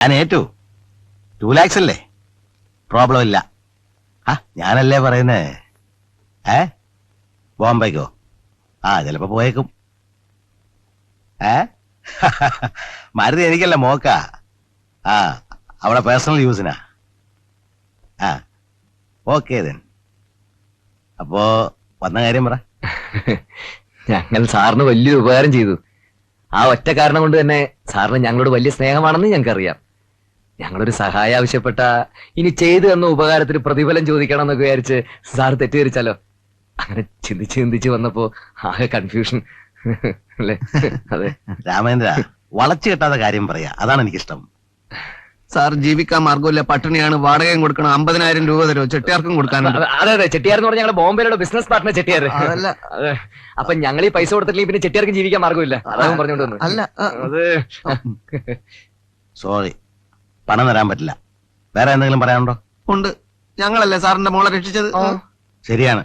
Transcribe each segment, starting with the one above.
ഞാൻ ഏറ്റു. ടു ലാക്സ് അല്ലേ? പ്രോബ്ലം ഇല്ല. ആ ഞാനല്ലേ പറയുന്നേ? ഏ? ബോംബെക്കോ? ആ ചിലപ്പോ പോയേക്കും. ഏ? മരുതി എനിക്കല്ല മോക്ക. ആ അവിടെ പേഴ്സണൽ യൂസിനാ ആ ഓക്കെ ദൻ അപ്പോ വന്ന കാര്യം പറ. ഞങ്ങൾ സാറിന് വലിയൊരു ഉപകാരം ചെയ്തു. ആ ഒറ്റ കാരണം കൊണ്ട് തന്നെ സാറിന് ഞങ്ങളോട് വലിയ സ്നേഹമാണെന്ന് ഞങ്ങൾക്കറിയാം. ഞങ്ങളൊരു സഹായം ആവശ്യപ്പെട്ട ഇനി ചെയ്തു തന്ന ഉപകാരത്തിന് പ്രതിഫലം ചോദിക്കണം എന്നൊക്കെ വിചാരിച്ച് സാർ തെറ്റിദ്ധരിച്ചാലോ? അങ്ങനെ ചിന്തിച്ച് ചിന്തിച്ച് വന്നപ്പോ ആകെ കൺഫ്യൂഷൻ അല്ലേ? അതെ. രാമേന്ദ്ര വളച്ചു കെട്ടാത്ത കാര്യം പറയാ. അതാണ് എനിക്കിഷ്ടം. സാർ ജീവിക്കാൻ മാർഗമില്ല പട്ടിണിയാണ്. വാടകയും കൊടുക്കണം. അമ്പതിനായിരം രൂപ തരുമോ? ചെട്ടിയാർക്കും കൊടുക്കാനുണ്ട്. അതെ അതെ ചെട്ടിയാർ എന്ന് പറഞ്ഞാൽ ഞങ്ങളുടെ ബോംബെയിലുള്ള ബിസിനസ് പാർട്ട്ണർ ചെട്ടിയാർ. അതല്ല. അതെ. അപ്പൊ ഞങ്ങൾ ഈ പൈസ കൊടുത്തില്ലെങ്കിൽ പിന്നെ ചെട്ടിയാർക്കും ജീവിക്കാൻ മാർഗമില്ല അതാവും പറഞ്ഞുകൊണ്ട് വന്നു അല്ല. അതെ. അത് സോറി പണം തരാൻ പറ്റില്ല. വേറെ എന്തെങ്കിലും പറയാനുണ്ടോ? ഉണ്ട്. ഞങ്ങളല്ലേ സാറിന്റെ മോളെ രക്ഷിച്ചത്? ശരിയാണ്.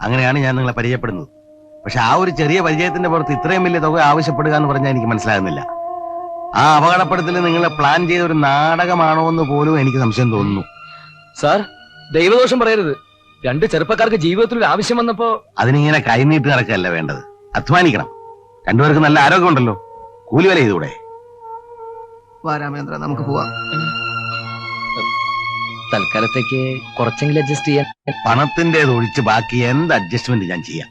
അങ്ങനെയാണ് ഞാൻ നിങ്ങളെ പരിചയപ്പെടുന്നത്. പക്ഷെ ആ ഒരു ചെറിയ പരിചയത്തിന്റെ പുറത്ത് ഇത്രയും വലിയ തുക ആവശ്യപ്പെടുക എന്ന് പറഞ്ഞാൽ എനിക്ക് മനസ്സിലാകുന്നില്ല. ആ അപകടപ്പെടുത്തൽ നിങ്ങൾ പ്ലാൻ ചെയ്ത ഒരു നാടകമാണോ എന്ന് പോലും എനിക്ക് സംശയം തോന്നുന്നു. സാർ ദൈവദോഷം പറയരുത്. രണ്ട് ചെറുപ്പക്കാർക്ക് ജീവിതത്തിൽ ഒരു ആവശ്യം വന്നപ്പോ അതിനിങ്ങനെ കൈനീട്ട് നടക്കല്ല വേണ്ടത്. അധ്വാനിക്കണം. രണ്ടുപേർക്ക് നല്ല ആരോഗ്യമുണ്ടല്ലോ. കൂലി വില ചെയ്തൂടെ വാ രാമേന്ദ്ര നമുക്ക് പോവാം. തൽക്കാലത്തേക്ക് കുറച്ചെങ്കിലും അഡ്ജസ്റ്റ് ചെയ്യാൻ പണത്തിന്റെത് ഒഴിച്ച് ബാക്കി എന്ത് അഡ്ജസ്റ്റ്മെന്റ് ഞാൻ ചെയ്യാം?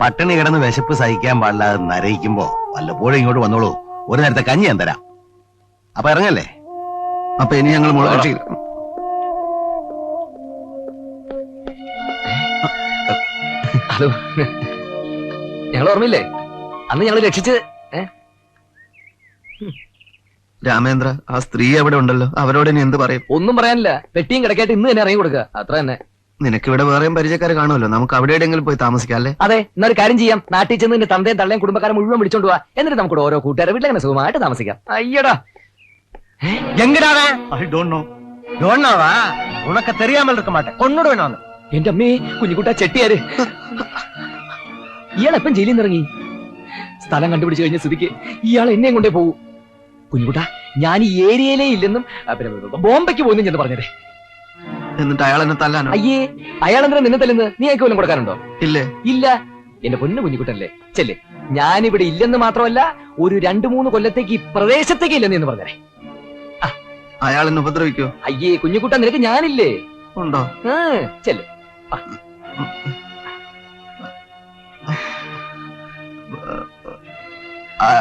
പട്ടിണി കിടന്ന് വിശപ്പ് സഹിക്കാൻ പാടില്ലാതെ നരയിക്കുമ്പോ വല്ലപ്പോഴും ഇങ്ങോട്ട് വന്നോളൂ. ഒരു നേരത്തെ കഞ്ഞി ഞാൻ തരാം. അപ്പൊ ഇറങ്ങല്ലേ? അപ്പൊ ഇനി ഞങ്ങൾ മുളക് ഹലോ. ഞങ്ങൾ ഓർമ്മയില്ലേ? അന്ന് ഞങ്ങൾ രക്ഷിച്ച് രാമേന്ദ്ര ആ സ്ത്രീ അവിടെ ഉണ്ടല്ലോ? അവരോട് ഇനി എന്ത് പറയും? ഒന്നും പറയാനില്ല. പെട്ടിയും കിടക്കായിട്ട് ഇന്ന് തന്നെ ഇറങ്ങി കൊടുക്കുക അത്ര തന്നെ. നിനക്ക് ഇവിടെ വേറെയും പരിചയക്കാർ കാണുമല്ലോ. നമുക്ക് അവിടെ എവിടെയെങ്കിലും പോയി താമസിക്കാം അല്ലേ? അതെ എന്നൊരു കാര്യം ചെയ്യാം. നാട്ടിൽ ചെന്ന് നിന്റെ തന്തയും തള്ളയും കുടുംബക്കാരെ മുഴുവൻ വിളിച്ചോണ്ട് പോവാ എന്നിട്ട് നമുക്ക് ഓരോ കൂട്ടുകാരെ വീട്ടിലെ സുഖമായിട്ട് താമസിക്കാം. അയ്യടാ. എങ്ങടാവേ ഐ ഡോണ്ട് നോ. എന്റെ അമ്മേ കുഞ്ഞുകുട്ട ചെട്ടിയാര്. ജയിലിൽ ഇറങ്ങി. സ്ഥലം കണ്ടുപിടിച്ചു കഴിഞ്ഞ സ്ഥിതിക്ക് ഇയാൾ എന്നെയും കൊണ്ടേ പോകും കുഞ്ഞുകുട്ട ഞാൻ ഈ ഏരിയയിലേ ഇല്ലെന്നും ബോംബയ്ക്ക് പോയി ചെന്ന് പറഞ്ഞതേ. എന്നിട്ട് അയാൾ എന്നെ തല്ലാനോ? അയ്യേ അയാൾ എന്തിനാ നിന്നെ തല്ലുന്നത് നീ വല്ലതും കൊടുക്കാനുണ്ടോ? ഇല്ലേ. ഇല്ല. എന്റെ പൊന്നു കുഞ്ഞുകുട്ടല്ലേ ചെല്ലേ. ഞാനിവിടെ ഇല്ലെന്ന് മാത്രമല്ല ഒരു രണ്ടു മൂന്ന് കൊല്ലത്തേക്ക് ഈ പ്രദേശത്തേക്ക് ഇല്ലെന്ന് എന്ന് പറഞ്ഞേ അയാൾ എന്നെ ഉപദ്രവിക്കോ അയ്യേ കുഞ്ഞുകുട്ട നിനക്ക് ഞാനില്ലേ? ഉണ്ടോ? ചെല്ലു.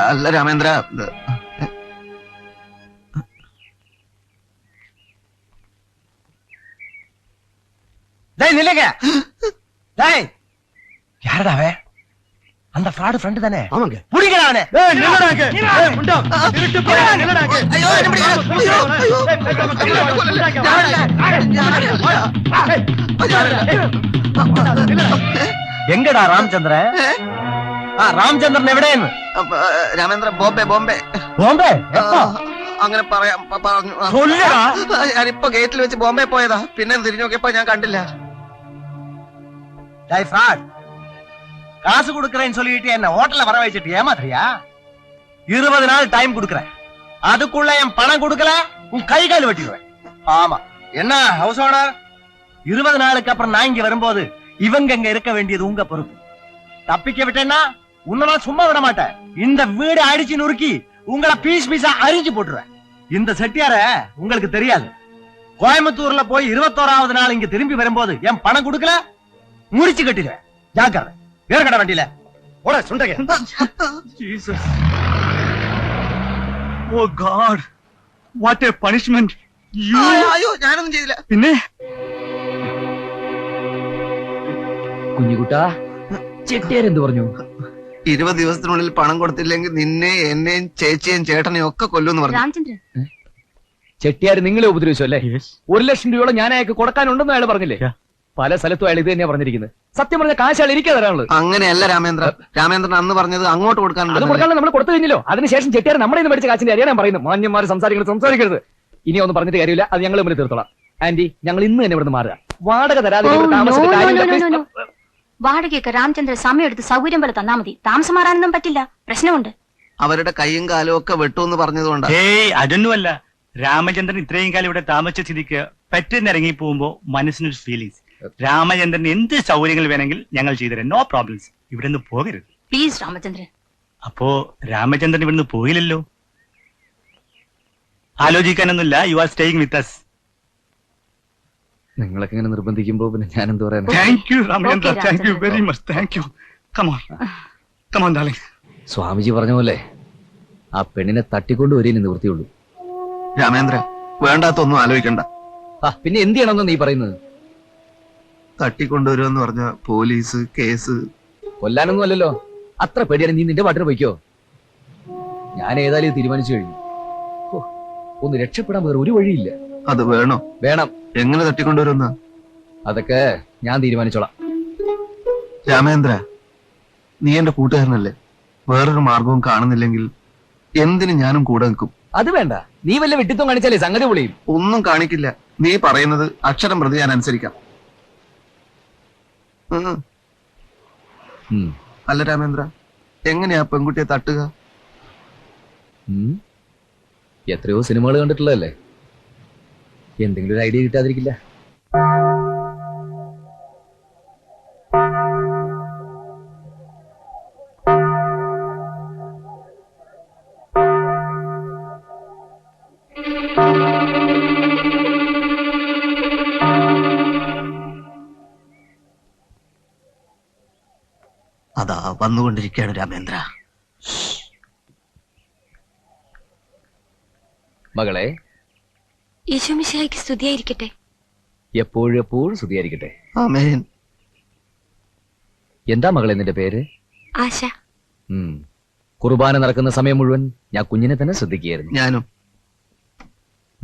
അല്ല രാമേന്ദ്ര டேய் நில்லுங்க டேய் யாரடா அவன் அந்த ஃப்ராட் ஃப்ரெண்ட் தானே ஆமாங்க புடிங்கடா அவனை ஏய் நில்லடா அங்க ஏய் முண்டா திருட்டு போடா நில்லடா அங்க ஐயோ, என்ன பிடிக்காத. ஐயோ, ஐயோ. എങ്കടാ രാമചന്ദ്രൻ ആ രാമചന്ദ്രൻ എവിടെയെന്ന് അപ്പൊ, ആ, രാമേന്ദ്ര ബോംബെ ബോംബെ ബോംബെ ആ, അങ്ങനെ പറയാം പ- പറഞ്ഞു ആ. ചൊല്ലടാ ആ, ഞാനിപ്പോ ഗേറ്റിൽ വെച്ച് ബോംബെ പോയതാ പിന്നെ തിരിഞ്ഞു നോക്കിയപ്പോ ഞാൻ കണ്ടില്ല டேய் ஃப்ராட் காசு கொடுக்கறேன்னு சொல்லிட்டு என்ன ஹோட்டல்ல வர வச்சிட்டு ஏமாத்துறியா? இருபது நாள் டைம் கொடுக்கறேன். அதுக்குள்ள என் பணம் கொடுக்கல உன் கை கால் வெட்டிடுவேன். ஆமா. என்ன ஹவுஸ் ஓனர் இருபது நாளுக்கு அப்புறம் நான் இங்க வரும்போது இவங்க இங்க இருக்க வேண்டியது உங்க பொறுப்பு. தப்பிக்க விட்டேன்னா உன்னெல்லாம் சும்மா விட மாட்டேன். இந்த வீடு அடிச்சு நுறுக்கி உங்களை பீஸ் பீஸா அரிஞ்சு போட்டுருவேன். இந்த செட்டியார உங்களுக்கு தெரியாது. கோயம்புத்தூர்ல போய் இருபத்தோராவது நாள் இங்க திரும்பி வரும்போது என் பணம் கொடுக்கல முறிச்சு கட்டிடுவேன் ஜாக்கிரதை ஏற்கட வண்டியில ஓட சுண்டக Jesus. Oh God. What a punishment. You. ആ, അയ്യോ ഞാനൊന്നും ചെയ്തില്ല പിന്നെ കുഞ്ഞുകുട്ട ചെട്ടിയാരെന്ത് പറഞ്ഞു ഇരുപത് ദിവസത്തിനുള്ളിൽ പണം കൊടുത്തില്ലെങ്കിൽ നിന്നെ എന്നെയും ചേച്ചിയെയും ചേട്ടനെയും ഒക്കെ കൊല്ലുമെന്ന് പറഞ്ഞു രാമചന്ദ്രൻ ചെട്ടിയാർ നിങ്ങളെ ഉപദ്രവിച്ചു അല്ലേ Yes. ഒരു ലക്ഷം രൂപയോളം ഞാൻ അയാൾക്ക് കൊടുക്കാനുണ്ടെന്ന് അയാൾ പറഞ്ഞില്ലേ Yeah. പല സ്ഥലത്തും അയാൾ ഇത് തന്നെയാ പറഞ്ഞിരിക്കുന്നത്. സത്യം പറഞ്ഞ കാശ് അയാൾ ഇരിക്കാതെ തരാനുള്ളത്. അങ്ങനെയല്ല രാമേന്ദ്ര. രാമേന്ദ്രൻ അന്ന് പറഞ്ഞത് അങ്ങോട്ട് അത് കൊടുക്കാനുണ്ട് കൊടുക്കാനുള്ള നമ്മൾ കൊടുത്തു കഴിഞ്ഞല്ലോ. അതിനുശേഷം ചെട്ടിയാർ നമ്മുടെ ഇന്ന് മേടിച്ച കാശിന്റെ അറിയാൻ പറയുന്നത്. പറയുന്നു മാന്യന്മാർ സംസാരിക്കുന്നത് സംസാരിക്കരുത്. ഇനി ഒന്നും പറഞ്ഞിട്ട് കാര്യമില്ല. അത് ഞങ്ങൾ മുന്നിൽ തീർത്തോളാം. ആന്റി ഞങ്ങൾ ഇന്ന് തന്നെ ഇവിടുന്ന് മാറുക. വാടക തരാതെ ഇവിടെ താമസിച്ചിട്ട് കാര്യമില്ല. Please. വാടകയൊക്കെ രാമചന്ദ്രൻ സമയം എടുത്ത് സൗകര്യം പോലെ തന്നാ മതി. താമസം മാറാനൊന്നും പറ്റില്ല. പ്രശ്നമുണ്ട്. അവരുടെ കൈയും കാലും ഒക്കെ വെട്ടുമെന്ന് പറഞ്ഞതുകൊണ്ട്. ഏയ് അതൊന്നുമല്ല. രാമചന്ദ്രൻ ഇത്രയും കാലം ഇവിടെ താമസിച്ച സ്ഥിതിക്ക് പെട്ടെന്ന് ഇറങ്ങി പോകുമ്പോ മനസ്സിനൊരു ഫീലിങ്സ് രാമചന്ദ്രൻ എന്ത് സൗകര്യങ്ങൾ വേണമെങ്കിൽ ഞങ്ങൾ ചെയ്തുതരാം നോ പ്രോബ്ലംസ് ഇവിടെ നിന്ന് പോകരുത്. പ്ലീസ് രാമചന്ദ്രൻ. അപ്പോ രാമചന്ദ്രൻ ഇവിടുന്ന് പോയില്ലല്ലോ? ആലോചിക്കാനൊന്നുമില്ല. You are staying with us നിങ്ങളൊക്കെ ഇങ്ങനെ നിർബന്ധിക്കുമ്പോ പിന്നെ ഞാൻ എന്ത് പറയാൻ thank you Ramachandra thank you very much thank you come on come on darling Swamiji പറഞ്ഞ പോലെ ആ പെണ്ണിനെ തട്ടിക്കൊണ്ട് വരേ നിവൃത്തിയുള്ളൂ. രാമേന്ദ്ര വേണ്ടാത്തൊന്നും ആലോചിക്കണ്ട. പിന്നെ എന്ത് ചെയ്യണമെന്ന് നീ പറയുന്നത്? തട്ടിക്കൊണ്ടുവരുമെന്ന് പറഞ്ഞ പോലീസ് കേസ്. കൊല്ലാനൊന്നും അല്ലല്ലോ. അത്ര പേടിയാണ് നീ നിന്റെ പാട്ടിന് പോയിക്കോ. ഞാൻ ഏതായാലും തീരുമാനിച്ചു കഴിഞ്ഞു. ഒന്ന് രക്ഷപ്പെടാൻ വേറെ ഒരു വഴിയില്ല. അത് വേണോ? വേണം. എങ്ങനെ തട്ടിക്കൊണ്ടുവരുന്ന അതൊക്കെ ഞാൻ തീരുമാനിച്ചോളാം. രാമേന്ദ്ര നീ എന്റെ കൂട്ടുകാരനല്ലേ? വേറൊരു മാർഗവും കാണുന്നില്ലെങ്കിൽ എന്തിന് ഞാനും കൂടെ നിൽക്കും? അത് വേണ്ട. നീ വല്ല വെട്ടിത്തം കാണിച്ചാലേ സംഗതി പൊളിയും. ഒന്നും കാണിക്കില്ല. നീ പറയുന്നത് അക്ഷരം പ്രതി ഞാൻ അനുസരിക്കാം. അല്ല രാമേന്ദ്ര എങ്ങനെയാ പെൺകുട്ടിയെ തട്ടുക? എത്രയോ സിനിമകൾ കണ്ടിട്ടുള്ളതല്ലേ? എന്തെങ്കിലും ഒരു ഐഡിയ കിട്ടാതിരിക്കില്ല. വന്നുകൊണ്ടിരിക്കുകയാണ് രാമേന്ദ്ര. മകളെ ഈശോമിശിഹായ്ക്ക് സ്തുതിയായിരിക്കട്ടെ. എപ്പോഴും എപ്പോഴും സ്തുതിയായിരിക്കട്ടെ. ആമേൻ. എന്താ മകളെ നിന്റെ പേര്? ആശ. ഉം. കുർബാന നടക്കുന്ന സമയം മുഴുവൻ ഞാൻ കുഞ്ഞിനെ തന്നെ ശ്രദ്ധിക്കുകയായിരുന്നു. ഞാനും.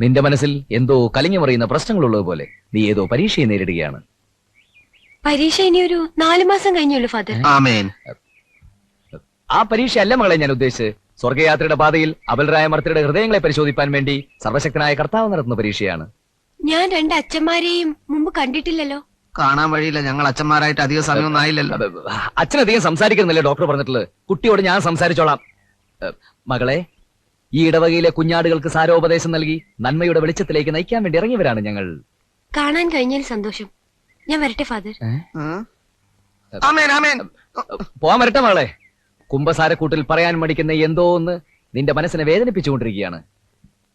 നിന്റെ മനസ്സിൽ എന്തോ കലിങ്ങി മറിയുന്ന പ്രശ്നങ്ങളുള്ളത് പോലെ നീ ഏതോ പരീക്ഷയെ നേരിടുകയാണ്. പരീക്ഷ ഇനി ഒരു നാലു മാസം കഴിഞ്ഞുള്ളൂ ഫാദർ. ആമേൻ. ആ പരീക്ഷ അല്ല മകളെ ഞാൻ ഉദ്ദേശിച്ച് സ്വർഗയാത്രയുടെ പാതയിൽ അബൽരായ മർത്തയുടെ ഹൃദയങ്ങളെ പരിശോധിപ്പാൻ വേണ്ടി സർവശക്തനായ കർത്താവ് നടത്തുന്ന പരീക്ഷയാണ്. ഞാൻ രണ്ട് അച്ഛന്മാരെയും മുമ്പ് കണ്ടിട്ടില്ലല്ലോ. കാണാൻ വഴിയില്ല. ഞങ്ങൾ അച്ഛന്മാരായിട്ട് അധികം സമയമൊന്നും ആയില്ലല്ലോ. അച്ഛനധികം സംസാരിക്കുന്നില്ലേ ഡോക്ടർ പറഞ്ഞിട്ടുള്ളത്? കുട്ടിയോട് ഞാൻ സംസാരിച്ചോളാം. മകളെ ഈ ഇടവകയിലെ കുഞ്ഞാടുകൾക്ക് സാരോപദേശം നൽകി നന്മയുടെ വെളിച്ചത്തിലേക്ക് നയിക്കാൻ വേണ്ടി ഇറങ്ങിയവരാണ് ഞങ്ങൾ. കാണാൻ കഴിഞ്ഞാൽ സന്തോഷം. ഞാൻ വരട്ടെ ഫാദർ. ഉം. ആമേൻ ആമേൻ. പോവാൻ വരട്ടെ മകളെ. കുംഭസാരക്കൂട്ടിൽ പറയാൻ മടിക്കുന്ന എന്തോ ഒന്ന് നിന്റെ മനസ്സിനെ വേദനിപ്പിച്ചുകൊണ്ടിരിക്കുകയാണ്.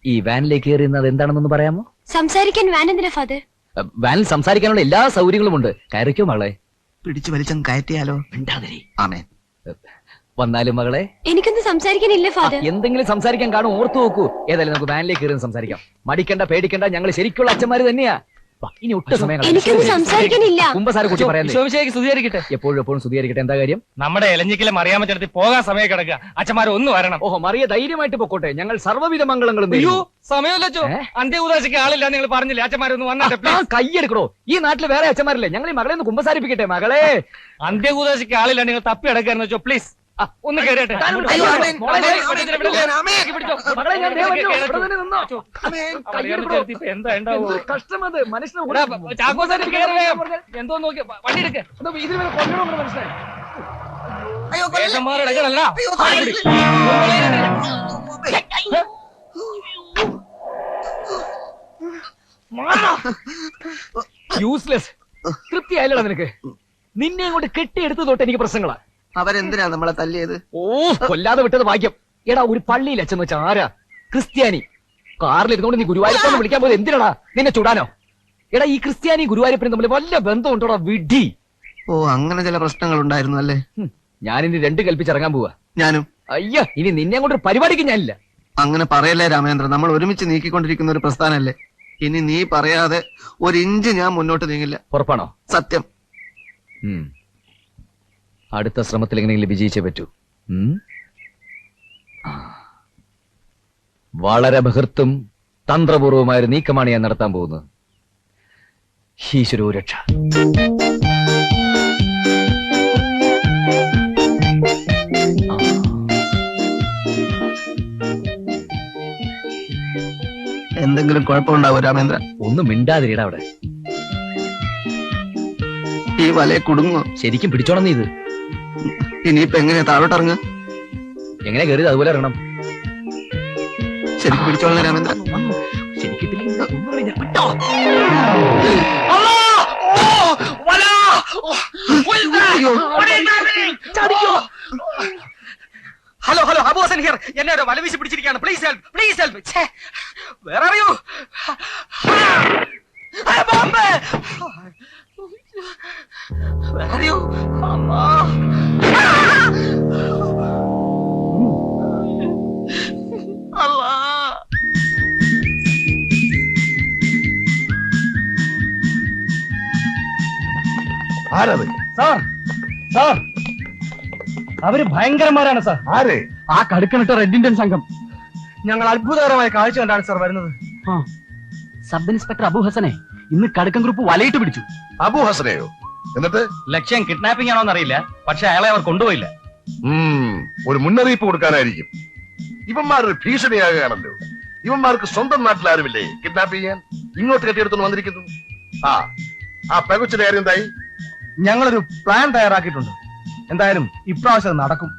ഈ വാനിലേക്ക് കയറിയുന്നത് എന്താണെന്നൊന്ന് പറയാമോ? സംസാരിക്കാൻ വാൻ എന്തിനാ ഫാദർ? വാനിൽ സംസാരിക്കാനുള്ള എല്ലാ സൗകര്യങ്ങളും ഉണ്ട്. കയറിക്കോ മകളെ? പിടിച്ചു വലിച്ചം കയറ്റിയാലോ? മിണ്ടാതിരി. ആമേൻ. വന്നാലും മകളെ? എനിക്കൊന്നും സംസാരിക്കാനില്ല ഫാദർ. എന്തെങ്കിലും സംസാരിക്കാൻ കാണും ഓർത്തു നോക്കൂ. ഏതായാലും നമുക്ക് വാനിലേക്ക് കയറി സംസാരിക്കാം. മടിക്കണ്ട പേടിക്കണ്ട ഞങ്ങൾ ശരിക്കുള്ള അച്ഛന്മാര് തന്നെയാ. ഇനി ഒട്ടും സംസാരിക്കാനില്ല കുമ്പസാരെ കുട്ടി ശോഭിശേക്ക് സ്തുതിയായിരിക്കട്ടെ. എപ്പോഴും എപ്പോഴും സ്തുതിയായിരിക്കട്ടെ. എന്താ കാര്യം? നമ്മുടെ ഇലഞ്ഞിക്കലെ മറിയാമ ചേർത്തി പോകാൻ സമയം കിടക്കുക. അച്ഛന്മാർ ഒന്ന് വരണം. ഓഹോ മറിയ ധൈര്യമായിട്ട് പൊക്കോട്ടെ. ഞങ്ങൾ സർവവിധ മംഗളങ്ങളും അയ്യോ. സമയമല്ലോ? അന്ത്യകൂതാശിക്ക് ആളില്ല നിങ്ങൾ പറഞ്ഞില്ലേ? അച്ഛന്മാരൊന്ന് വന്നാട്ടെ കൈയെടുക്കണോ ഈ നാട്ടിൽ വേറെ അച്ഛന്മാരില്ലേ? ഞങ്ങൾ ഈ മകളെ ഒന്ന് കുമ്പസാരിപ്പിക്കട്ടെ മകളെ. അന്ത്യകൂതാശിക്ക് ആളില്ല നിങ്ങൾ തപ്പി അടക്കാന്ന് വെച്ചോ പ്ലീസ് ഒന്ന് എന്താ ഉണ്ടാവോ കഷ്ടമത് മനുഷ്യനെ ചാക്കോ ചാക്കോസാരി എന്തോ നോക്കി വണ്ടി എടുക്ക. എന്തോ ഇതിന് കൊല്ലണം വേഷന്മാരെടുക്കണല്ല യൂസ്ലെസ് തൃപ്തിയായില്ലടാ നിനക്ക്. നിന്നെ അങ്ങോട്ട് കെട്ടിയെടുത്ത് തൊട്ട് എനിക്ക് പ്രശ്നങ്ങളാ. അവരെന്തിനാ നമ്മളെ തല്ലിയത്? ഓ കൊല്ലാതെ വിട്ടത് ഭാഗ്യം. എടാ ഒരു പള്ളിയിൽ അച്ഛൻ വെച്ച ആരാ? ക്രിസ്ത്യാനി. കാറിൽ ഇരുന്നുകൊണ്ട് നീ ഗുരുവായൂരപ്പനെ വിളിക്കാൻ പോയത് എന്തിനാടാ? നിന്നെ ചുടാനോ? എടാ ഈ ക്രിസ്ത്യാനി ഗുരുവായൂരപ്പനും തമ്മിൽ വല്ല ബന്ധമുണ്ടോടാ? വിഡി ഓ അങ്ങനെ ചില പ്രശ്നങ്ങൾ ഉണ്ടായിരുന്നു അല്ലേ? ഞാൻ ഇനി രണ്ട് കൽപ്പിച്ചിറങ്ങാൻ പോവാ. ഞാനും. അയ്യ ഇനി നിന്നെ കൊണ്ട് ഒരു പരിപാടിക്ക് ഞാനില്ല. അങ്ങനെ പറയല്ലേ രാമേന്ദ്ര നമ്മൾ ഒരുമിച്ച് നീക്കിക്കൊണ്ടിരിക്കുന്ന ഒരു പ്രസ്ഥാനല്ലേ? ഇനി നീ പറയാതെ ഒരു ഇഞ്ച് ഞാൻ മുന്നോട്ട് നീങ്ങില്ല. ഉറപ്പാണോ? സത്യം. ഉം. അടുത്ത ശ്രമത്തിൽ എങ്ങനെയെങ്കിലും വിജയിച്ചേ പറ്റൂ. വളരെ ബഹൃത്തും തന്ത്രപൂർവമായ ഒരു നീക്കമാണ് ഞാൻ നടത്താൻ പോകുന്നത്. ഈശ്വരോ രക്ഷ എന്തെങ്കിലും കുഴപ്പമുണ്ടാവോ രാമേന്ദ്ര? ഒന്നും മിണ്ടാതിരിടാ അവിടെ. ഈ വലയെ കുടുങ്ങോ ശരിക്കും പിടിച്ചോണം നീ ഇത്. ഇനിയിപ്പോ എങ്ങനെയാ താഴോട്ടിറങ്ങ എങ്ങനെ കയറിയത് അതുപോലെ ഇറങ്ങണം. ശരിക്കും പിടിച്ചോളാം രാമേന്ദ്ര ഹലോ ഹലോ അബോസൻ ഹിയർ എന്നെ ഒരു വല വീശി പിടിച്ചിരിക്കുകയാണ്. പ്ലീസ് ഹെൽപ്പ് പ്ലീസ് ഹെൽപ്പ് വേറെ അറിയൂ ബോംബ് വേറെ അറിയൂ അമ്മా. അവർ ഭയങ്കരന്മാരാണ് സാർ. ആര്? ആ കടുക്കനിട്ട റെഡ് ഇന്ത്യൻ സംഘം. ഞങ്ങൾ അത്ഭുതകരമായ കാഴ്ച കണ്ടാണ് സാർ വരുന്നത്. സബ് ഇൻസ്പെക്ടർ അബു ഹസനെ ഇന്ന് കടുക്കൻ ഗ്രൂപ്പ് വലയിട്ട് പിടിച്ചു. അബു ഹസനെയോ? എന്നിട്ട്? ലക്ഷ്യം കിഡ്നാപ്പിംഗ് ആണോ എന്നറിയില്ല പക്ഷെ അയാളെ അവർ കൊണ്ടുപോയില്ല. ഒരു മുന്നറിയിപ്പ് കൊടുക്കാനായിരിക്കും. ഇവന്മാരൊരു ഭീഷണിയാകുകയാണല്ലോ. ഇവന്മാർക്ക് സ്വന്തം നാട്ടിൽ ആരുമില്ലേ? കിഡ്നാപ്പ് ചെയ്യാൻ? ഇങ്ങോട്ട് കെട്ടിയെടുത്തു വന്നിരിക്കുന്നു. ആ ആ പെകുച്ചിന്റെ കാര്യം എന്തായി? ഞങ്ങളൊരു പ്ലാൻ തയ്യാറാക്കിയിട്ടുണ്ട്. എന്തായാലും ഇപ്രാവശ്യം നടക്കും.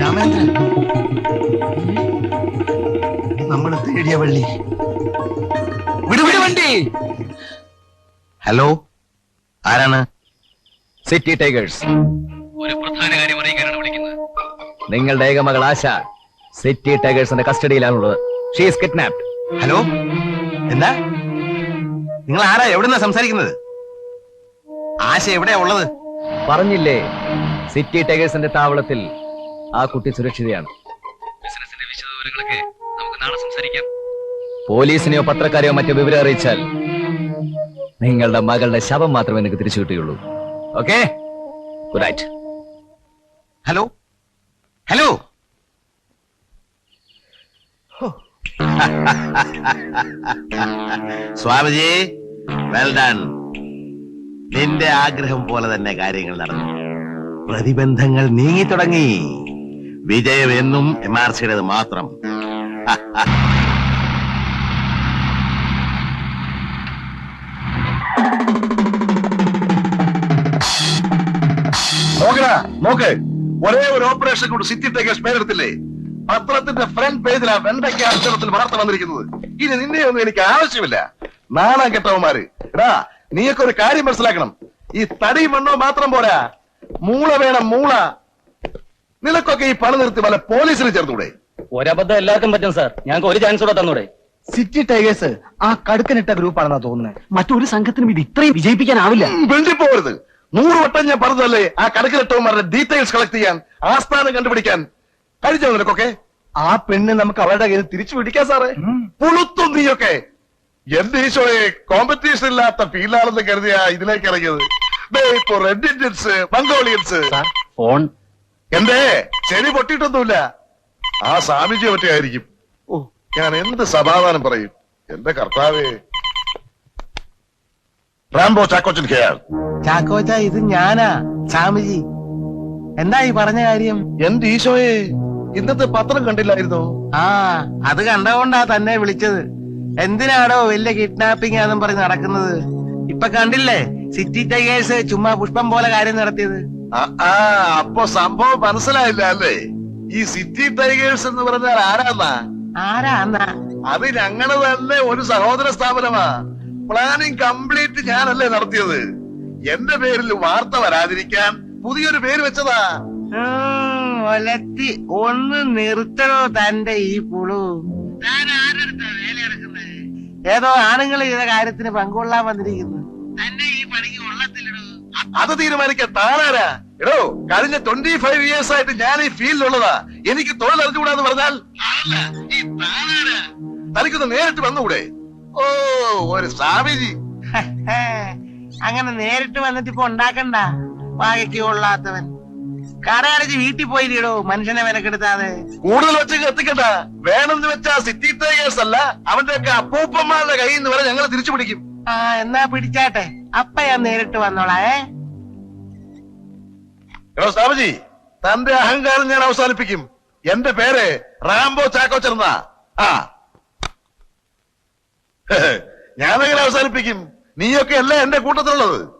രാമേന്ദ്രൻ നമ്മൾ തേടിയ വള്ളി. വണ്ടി. ഹലോ ആരാണ്? സിറ്റി ടൈഗേഴ്സ് ഒരു പ്രധാന കാര്യം അറിയിക്കാനാണ് വിളിക്കുന്നത്. നിങ്ങളുടെ ഏകമകൾ ആശ സിറ്റി ടൈഗേഴ്സിന്റെ കസ്റ്റഡിയിലാണുള്ളത്. She's kidnapped hello? എന്താ? നിങ്ങൾ ആരാ? എവിടുന്നാ സംസാരിക്കുന്നത്? ആശ എവിടെയാ ഉള്ളത്? പറഞ്ഞില്ലേ സിറ്റി ടൈഗേഴ്സിന്റെ താവളത്തിൽ ആ കുട്ടി സുരക്ഷിതയാണ്. ബിസിനസിന്റെ വിശദവിവരങ്ങളൊക്കെ നമുക്ക് നാളെ സംസാരിക്കാം. പോലീസിനെയോ പത്രക്കാരെയോ മറ്റോ വിവരം അറിയിച്ചാൽ നിങ്ങളുടെ മകളുടെ ശവം മാത്രമേ എനിക്ക് തിരിച്ചു കിട്ടുകയുള്ളൂ. Okay good night hello hello Swamiji well done നിന്റെ ആഗ്രഹം പോലെ തന്നെ കാര്യങ്ങൾ നടന്നു. പ്രതിബന്ധങ്ങൾ നീങ്ങി തുടങ്ങി. വിജയം എന്നും എം ആർ സിയുടേത് മാത്രം. നോക്കടാ നോക്ക് ഒരേ ഒരു ഓപ്പറേഷൻ കൊണ്ട് സിറ്റി ടേക്കേഴ്സ് പേരെടുത്തില്ലേ പത്രത്തിന്റെ ഫ്രണ്ട് പേജിലാ വെണ്ടയ്ക്ക അക്ഷരത്തിൽ വാർത്ത വന്നിരിക്കുന്നത്. ഇനി നിന്നെയൊന്നും എനിക്ക് ആവശ്യമില്ല. നാണം കെട്ടവന്മാര്. എടാ നീയൊക്കെ ഒരു കാര്യം മനസ്സിലാക്കണം. ഈ തടി മണ്ണോ മാത്രം പോരാ. മൂള വേണം മൂള. നിനക്കൊക്കെ ഈ പണി നിർത്തി വല്ല പോലീസിൽ ചേർത്തൂടെ ഒരബദ്ധം എല്ലാവർക്കും പറ്റും സാർ. ഞങ്ങൾക്ക് ഒരു ചാൻസ് കൂടെ തന്നൂടെ. സിറ്റി ടൈഗേഴ്സ് ആ കടുക്കനിട്ട ഗ്രൂപ്പാണെന്നാ തോന്നുന്നത് മറ്റൊരു സംഘത്തിനും ഇത് ഇത്രയും വിജയിപ്പിക്കാനാവില്ല. വെണ്ടി പോകരുത് നൂറ് വട്ടം ഞാൻ പറഞ്ഞതല്ലേ? ആ കടക്കിലട്ടവന്മാരുടെ ഡീറ്റെയിൽസ് കളക്ട് ചെയ്യാൻ ആസ്ഥാനം കണ്ടുപിടിക്കാൻ. കഴിഞ്ഞോ നിനക്കൊക്കെ? ആ പെണ്ണ് നമുക്ക് അവരുടെ കയ്യിൽ തിരിച്ചു പിടിക്കാം സാറേ. പുളുത്തും നീയൊക്കെ. എന്റെ ഈശോയെ കോമ്പറ്റീഷൻ ഇല്ലാത്ത ഫീൽഡാണെന്ന് കരുതിയാ ഇതിലേക്ക് ഇറങ്ങിയത്. ഇപ്പൊ റെഡ് ഇന്ത്യൻസ് മംഗോളിയൻസ് ഫോൺ എന്തേ? ചെടി പൊട്ടിയിട്ടൊന്നുമില്ല. ആ സ്വാമിജിയെ പറ്റിയായിരിക്കും ഓ. ഞാൻ എന്ത് സമാധാനം പറയും? എന്റെ കർത്താവേ റാംബോ ചാക്കോച്ചൻ കെയർ ചാക്കോച്ച ഇത് ഞാനാ സ്വാമിജി. എന്താ ഈ പറഞ്ഞ കാര്യം? എന്ത് ഈശോയെ? ഇന്നത്തെ പത്രം കണ്ടില്ലായിരുന്നോ? ആ അത് കണ്ടതുകൊണ്ടാ തന്നെ വിളിച്ചത്. എന്തിനാടോ വലിയ കിഡ്നാപ്പിംഗ് ആണെന്നും പറഞ്ഞ് നടക്കുന്നത്? ഇപ്പൊ കണ്ടില്ലേ? സിറ്റി ടൈഗേഴ്സ് ചുമ്മാ പുഷ്പം പോലെ കാര്യം നടത്തിയത്. ആ, ആ അപ്പൊ സംഭവം മനസ്സിലായില്ല അല്ലേ? ഈ സിറ്റി ടൈഗേഴ്സ് എന്ന് പറഞ്ഞാൽ ആരാന്നാ? ആരാന്നാ? അത് ഞങ്ങൾ തന്നെ ഒരു സഹോദര സ്ഥാപനമാ. പ്ലാനിങ് കംപ്ലീറ്റ് ഞാനല്ലേ നടത്തിയത്? എന്റെ പേരിൽ വാർത്ത വരാതിരിക്കാൻ പുതിയൊരു പേര് വെച്ചതാ. ഒലത്തി ഒന്ന് നിർത്തണോ തന്റെ ഈ പുളു? ഏതോ ആണുങ്ങൾ ചെയ്ത കാര്യത്തിന് പങ്കുകൊള്ളാൻ വന്നിരിക്കുന്നു. തന്നെ ഈ പണിക്ക് കൊള്ളത്തില്ലടോ. അത് തീരുമാനിക്കാൻ താനാരാ? എടോ കഴിഞ്ഞ ട്വന്റി ഫൈവ് ഇയേഴ്സ് ആയിട്ട് ഞാൻ ഈ ഫീൽഡിലുള്ളതാ. എനിക്ക് തൊഴിൽ അറിഞ്ഞുകൂടാന്ന് പറഞ്ഞാൽ? തനിക്കൊന്ന് നേരിട്ട് വന്നുകൂടെ? ഓ ഒരു സ്വാമിജി. അങ്ങനെ നേരിട്ട് വന്നിട്ട് ഇപ്പൊ ഉണ്ടാക്കണ്ട. വാഴയ്ക്ക് കൊള്ളാത്തവൻ കടയടച്ച് വീട്ടിൽ പോയി തീടോ മനുഷ്യനെ വിലക്കെടുത്താതെ കൂടുതൽ വെച്ച് എത്തിക്കണ്ട. വേണമെന്ന് വെച്ചാ സിറ്റി ടൈഗേഴ്സ് അല്ല അവന്റെ ഒക്കെ അപ്പൂപ്പന്മാരുടെ കയ്യിൽ നിന്ന് വരെ ഞങ്ങൾ തിരിച്ചു പിടിക്കും. ആ എന്നാ പിടിച്ചാട്ടെ. അപ്പ ഞാൻ നേരിട്ട് വന്നോളാ സ്വാമിജി തന്റെ അഹങ്കാരം ഞാൻ അവസാനിപ്പിക്കും. എന്റെ പേര് റാംബോ ചാക്കോ ചെറുന്ന ആ. ഞാനെങ്ങനെ അവസാനിപ്പിക്കും? നീയൊക്കെ അല്ലേ എന്റെ കൂട്ടത്തിലുള്ളത്?